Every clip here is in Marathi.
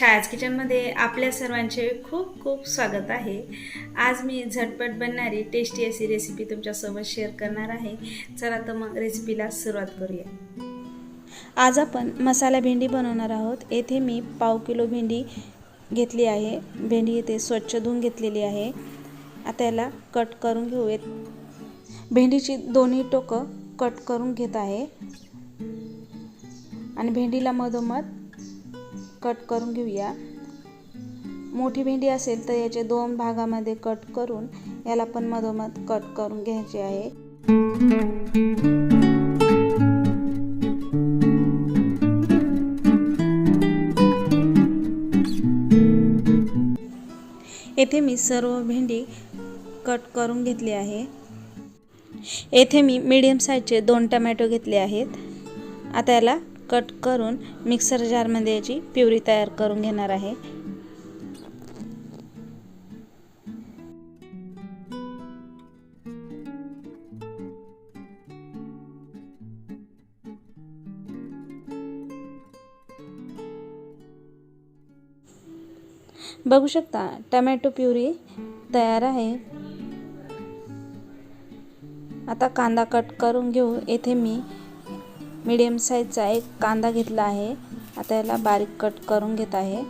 छायाज किचनमध्ये आपल्या सर्वांचे खूप खूप स्वागत आहे. आज मी झटपट बनणारी टेस्टी अशी रेसिपी तुमच्यासोबत शेअर करणार आहे. चला तर मग रेसिपीला सुरुवात करूया. आज आपण मसाला भेंडी बनवणार आहोत. येथे मी पाव किलो भेंडी घेतली आहे. भेंडी येथे स्वच्छ धुवून घेतलेली आहे. आता याला कट करून घेऊयात. भेंडीची दोन्ही टोकं कट करून घेत आहे. आणि भेंडीला मधोमध कट करून घेऊया. मोठी भेंडी असेल तर याचे दोन भागामध्ये कट करून याला पण मधोमध कट करून घ्यायचे आहे. येथे मी सर्व भेंडी कट करून घेतली आहे. येथे मी मीडियम साईजचे दोन टमॅटो घेतले आहेत. आता याला कट करून मिक्सर जारमध्ये याची प्युरी तयार करून घेणार आहे. बघू शकता टमॅटो प्युरी तयार आहे. आता कांदा कट करून घेऊ. येथे मी मीडियम साईजचा एक कांदा घेतला आहे. आता याला बारीक कट करून घेत आहे.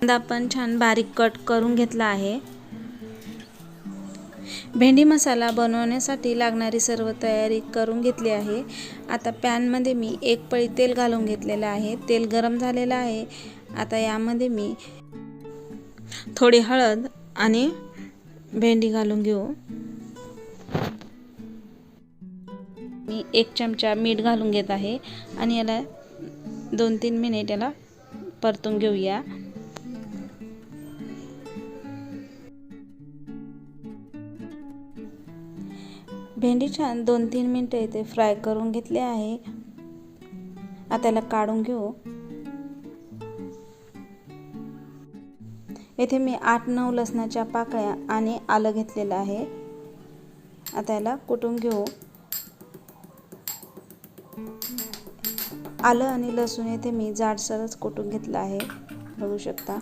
कांदा पण छान बारीक कट करून घेतला आहे. भेंडी मसाला बनवण्यासाठी लागणारी सर्व तयारी करून घेतली आहे. आता पॅनमध्ये मी एक पळी तेल घालून घेतलेलं आहे. तेल गरम झालेलं आहे. आता यामध्ये मी थोडी हळद आणि भेंडी घालून घेऊ. मी एक चमचा मीठ घालून घेत आहे आणि याला दोन तीन मिनिट याला परतून घेऊया. भेंडी छान दोन तीन मिनटं इथे फ्राय करून घेतले आहे. आता याला काढून घेऊ. येथे मी आठ नऊ लसणाच्या पाकळ्या आणि आलं घेतलेलं आहे. आता याला कुटून घेऊ. आलं आणि लसूण येथे मी जाडसरच कुटून घेतलं आहे. बघू शकता.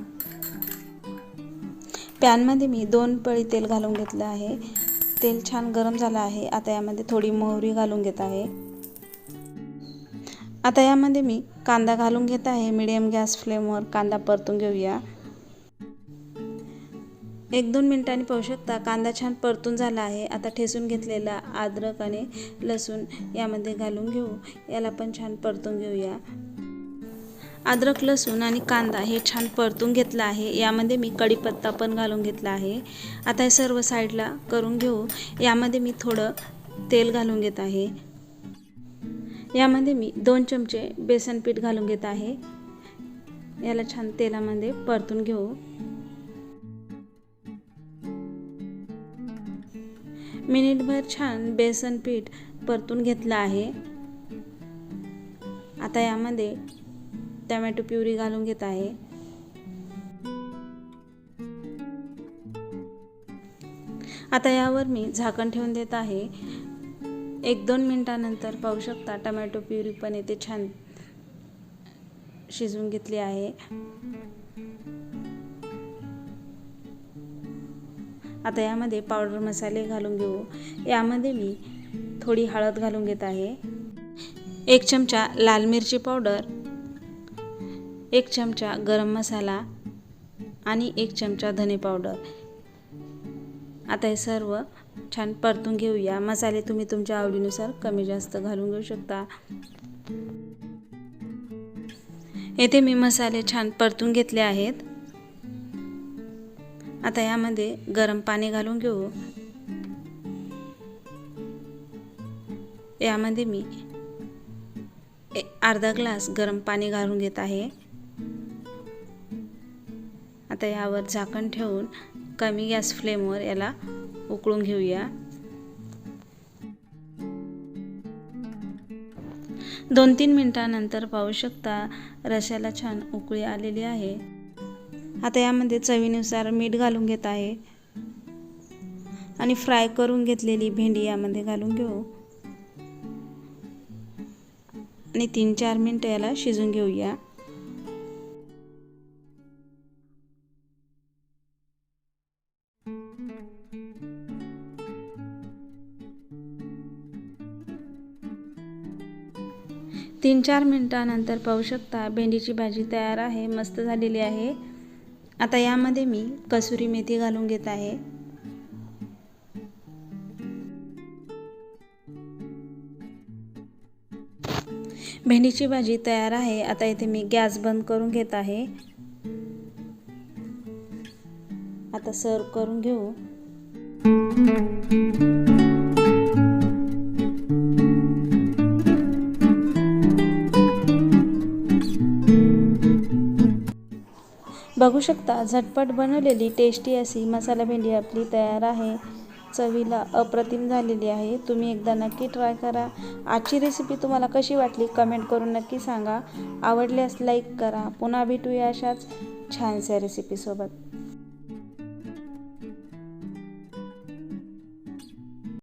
पॅनमध्ये मी दोन पळी तेल घालून घेतलं आहे. तेल छान गरम झालं आहे. आता यामध्ये थोडी मोहरी घालून घेत आहे. आता यामध्ये मी कांदा घालून घेत आहे. मिडियम गॅस फ्लेमवर कांदा परतून घेऊया. एक दोन मिनिटांनी पाहू शकता कांदा छान परतून झाला आहे. आता ठेसून घेतलेला अद्रक आणि लसूण यामध्ये घालून घेऊ. याला पण छान परतून घेऊया. अद्रक लसूण आणि कांदा हे छान परतून घेतला आहे. यामध्ये मी कढीपत्ता पण घालून घेतला आहे. आता हे सर्व साईडला करून घेऊ. यामध्ये मी थोडं तेल घालून घेत आहे. यामध्ये मी दोन चमचे बेसन पीठ घालून घेत आहे. याला छान तेलामध्ये परतून घेऊ. मिनिटभर छान बेसन पीठ परतून घेतलं आहे. आता यामध्ये टमॅटो प्युरी घालून घेत आहे. आता यावर मी झाकण ठेवून देत आहे. एक दोन मिनटानंतर पाहू शकता टमॅटो प्युरी पण येथे छान शिजवून घेतली आहे. आता यामध्ये पावडर मसाले घालून घेऊ. यामध्ये मी थोडी हळद घालून घेत आहे. एक चमचा लाल मिरची पावडर एक चमचा गरम मसाला आणि एक चमचा धने पावडर. आता हे सर्व छान परतून घेऊया. मसाले तुम्ही तुमच्या आवडीनुसार कमी जास्त घालून घेऊ शकता. येथे मी मसाले छान परतून घेतले आहेत. आता यामध्ये गरम पाणी घालून घेऊ. यामध्ये मी ए- अर्धा ग्लास गरम पाणी घालून घेत आहे. आता यावर झाकण ठेवून कमी गॅस फ्लेमवर याला उकळून घेऊया. दोन तीन मिनटानंतर पाहू शकता रश्याला छान उकळी आलेली आहे. आता यामध्ये चवीनुसार मीठ घालून घेत आहे. आणि फ्राय करून घेतलेली भेंडी यामध्ये घालून घेऊ. आणि तीन चार मिनटं याला शिजून घेऊया. तीन चार मिनटानंतर पाहू शकता भेंडीची भाजी तयार आहे मस्त झालेली आहे. आता यामध्ये मी कसुरी मेथी घालून घेत आहे. भेंडीची भाजी तयार आहे. आता इथे मी गॅस बंद करून घेत आहे. आता सर्व करून घेऊ. बघू शकता झटपट बनवलेली टेस्टी अशी मसाला भेंडी आपली तयार आहे. चवीला अप्रतिम झालेली आहे. तुम्ही एकदा नक्की ट्राय करा. आजची रेसिपी तुम्हाला कशी वाटली कमेंट करून नक्की सांगा. आवडल्यास लाईक करा. पुन्हा भेटूया अशाच छानशा रेसिपीसोबत